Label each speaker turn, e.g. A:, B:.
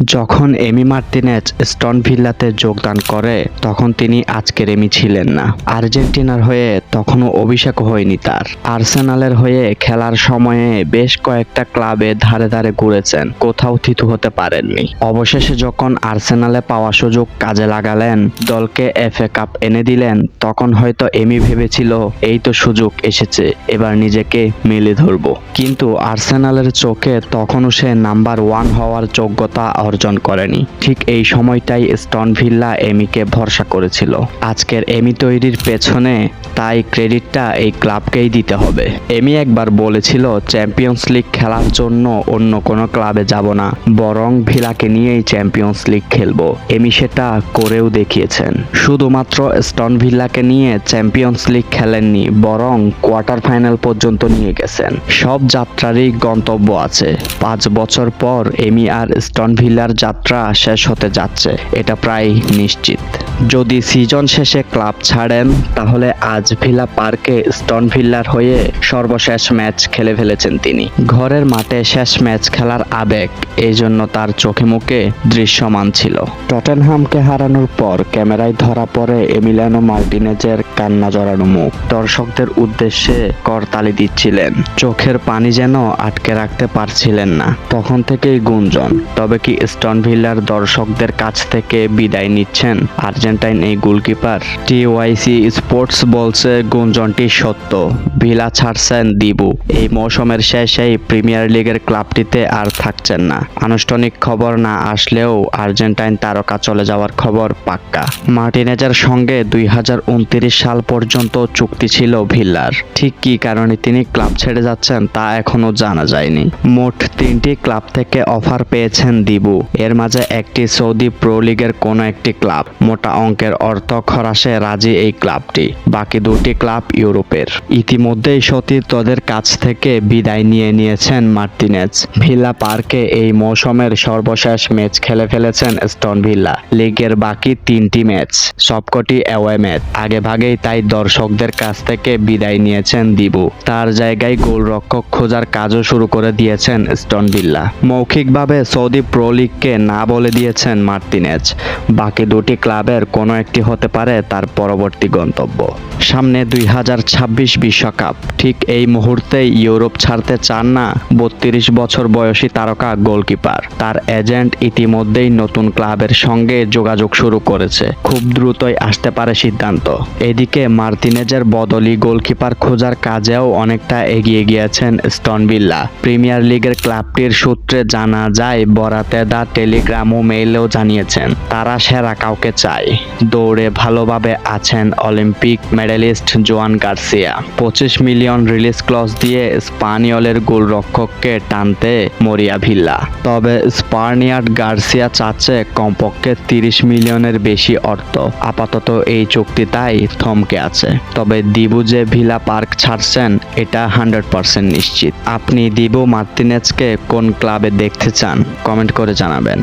A: যখন Emi Martinez স্টন ভিল্লাতে যোগদান করে, তখন তিনি আজকের এমি ছিলেন না। আর্জেন্টিনার হয়ে তখনও অভিষেক হয়নি তার। আর্সেনালের হয়ে খেলার সময়ে বেশ কয়েকটা ক্লাবে ধারে ধারে ঘুরেছেন, কোথাও থিতু হতে পারেননি। অবশেষে যখন আর্সেনালে পাওয়া সুযোগ কাজে লাগালেন, দলকে এফএ কাপ এনে দিলেন, তখন হয়তো এমি ভেবেছিল, এই তো সুযোগ এসেছে, এবার নিজেকে মেলে ধরবো। কিন্তু আর্সেনালের চোখে তখনও সে নাম্বার ওয়ান হওয়ার যোগ্যতা অর্জন করেনি। ঠিক এই সময়টাই স্টন ভিল্লা এমিকে ভরসা করেছিল। আজকের এমি তৈরির পেছনে তাই ক্রেডিটটা এই ক্লাবকেই দিতে হবে। এমি একবার বলেছিল, চ্যাম্পিয়ন্স লিগ খেলার জন্য অন্য কোনো ক্লাবে যাব না। বরং ভিলাকে নিয়েই চ্যাম্পিয়ন্স লিগ খেলব। এমি সেটা করেও দেখিয়েছেন। শুধুমাত্র স্টন ভিল্লাকে নিয়ে চ্যাম্পিয়ন্স লিগ খেলেননি, বরং কোয়ার্টার ফাইনাল পর্যন্ত নিয়ে গেছেন। সব যাত্রারই গন্তব্য আছে। পাঁচ বছর পর এমি আর স্টন ভিল্লার যাত্রা শেষ হতে যাচ্ছে, এটা প্রায় নিশ্চিত। যদি সিজন শেষে ক্লাব ছাড়েন, তাহলে আজ ভিলা পার্কে স্টন ভিল্লার হয়ে সর্বশেষ ম্যাচ খেলে ফেলেছেন তিনি। ঘরের মাঠে শেষ ম্যাচ খেলার আবেগ এই জন্য তার চোখে মুখে দৃশ্যমান ছিল। টটেনহামকে হারানোর পর ক্যামেরায় ধরা পড়ে এমিলানো মার্টিনেজের কান্না জড়ানো মুখ। দর্শকদের উদ্দেশ্যে করতালি দিচ্ছিলেন। চোখের পানি যেন আটকে রাখতে পারছিলেন না। তখন থেকেই গুঞ্জন, তবে কি স্টন ভিল্লার দর্শকদের কাছ থেকে বিদায় নিচ্ছেন আর্জেন্টাইন এই গোলকিপার। টিওয়াইসি স্পোর্টস বলছে গুঞ্জনটি সত্য, ভিলা ছাড়ছেন দিবু। এই মৌসুমের শেষেই প্রিমিয়ার লিগের ক্লাবটিতে আর থাকছেন না। আনুষ্ঠানিক খবর না আসলেও আর্জেন্টাইন তারকা চলে যাওয়ার খবর পাক্কা। মার্টিনেজের সঙ্গে দুই হাজার উনত্রিশ সাল পর্যন্ত চুক্তি ছিল ভিল্লার ঠিক কী কারণে তিনি ক্লাব ছেড়ে যাচ্ছেন তা এখনও জানা যায়নি। মোট তিনটি ক্লাব থেকে অফার পেয়েছেন দিবু। এর মাঝে একটি সৌদি প্রো লিগের কোনো একটি ক্লাব। মোটা অঙ্কের অর্থ খরাসে রাজি এই ক্লাবটি। বাকি দুটি ক্লাব ইউরোপের। ইতিমধ্যেই সতীর্থদের কাছ থেকে বিদায় নিয়ে নিয়েছেন মার্টিনেজ। ভিল্লা পার্কে এই মৌসুমের সর্বশেষ ম্যাচ খেলে ফেলেছেন স্টন ভিল্লা লিগের বাকি তিনটি ম্যাচ, সবকটি অ্যাওয়ে ম্যাচ। আগে ভাগেই তাই দর্শকদের কাছ থেকে বিদায় নিয়েছেন দিবু। তার জায়গায় গোলরক্ষক খোঁজার কাজও শুরু করে দিয়েছেন স্টন ভিল্লা মৌখিকভাবে সৌদি প্রো লিগকে না বলে দিয়েছেন মার্টিনেজ। বাকি দুটি ক্লাবের কোনো একটি হতে পারে তার পরবর্তী গন্তব্য। সামনে দুই হাজার ছাব্বিশ বিশ্বকাপ। ঠিক এই মুহূর্তে ইউরোপ ছাড়তে চান না বত্রিশ বছর বয়সী তারকা গোলকিপার। তার এজেন্ট ইতিমধ্যেই নতুন ক্লাবের সঙ্গে যোগাযোগ শুরু করেছে। খুব দ্রুতই আসতে পারে সিদ্ধান্ত। এদিকে মার্তিনেজের বদলি গোলকিপার খোঁজার কাজেও অনেকটা এগিয়ে গিয়েছেন স্টন বিল্লা প্রিমিয়ার লিগের ক্লাবটির সূত্রে জানা যায় বরাতে দা টেলিগ্রাম ও মেইলেও জানিয়েছেন, তারা সেরা কাউকে চায়। দৌড়ে ভালোভাবে আছেন অলিম্পিক মেডেলিস্ট জোয়ান গার্সিয়া। পঁচিশ মিলিয়ন রিলিজ ক্লজ দিয়ে স্পানিয়লের গোলরক্ষককে টানতে মরিয়া ভিল্লা। তবে স্পার্নিয়ার্ড গার্সিয়া চাচ্ছে কমপক্ষে তিরিশ মিলিয়নের বেশি অর্থ। আপাতত এই চুক্তি তাই থমকে আছে। তবে দিবু যে ভিলা পার্ক ছাড়ছেন, এটা হান্ড্রেড পার্সেন্ট নিশ্চিত। আপনি দিবু মার্টিনেজকে কোন ক্লাবে দেখতে চান, কমেন্ট করে জানাবেন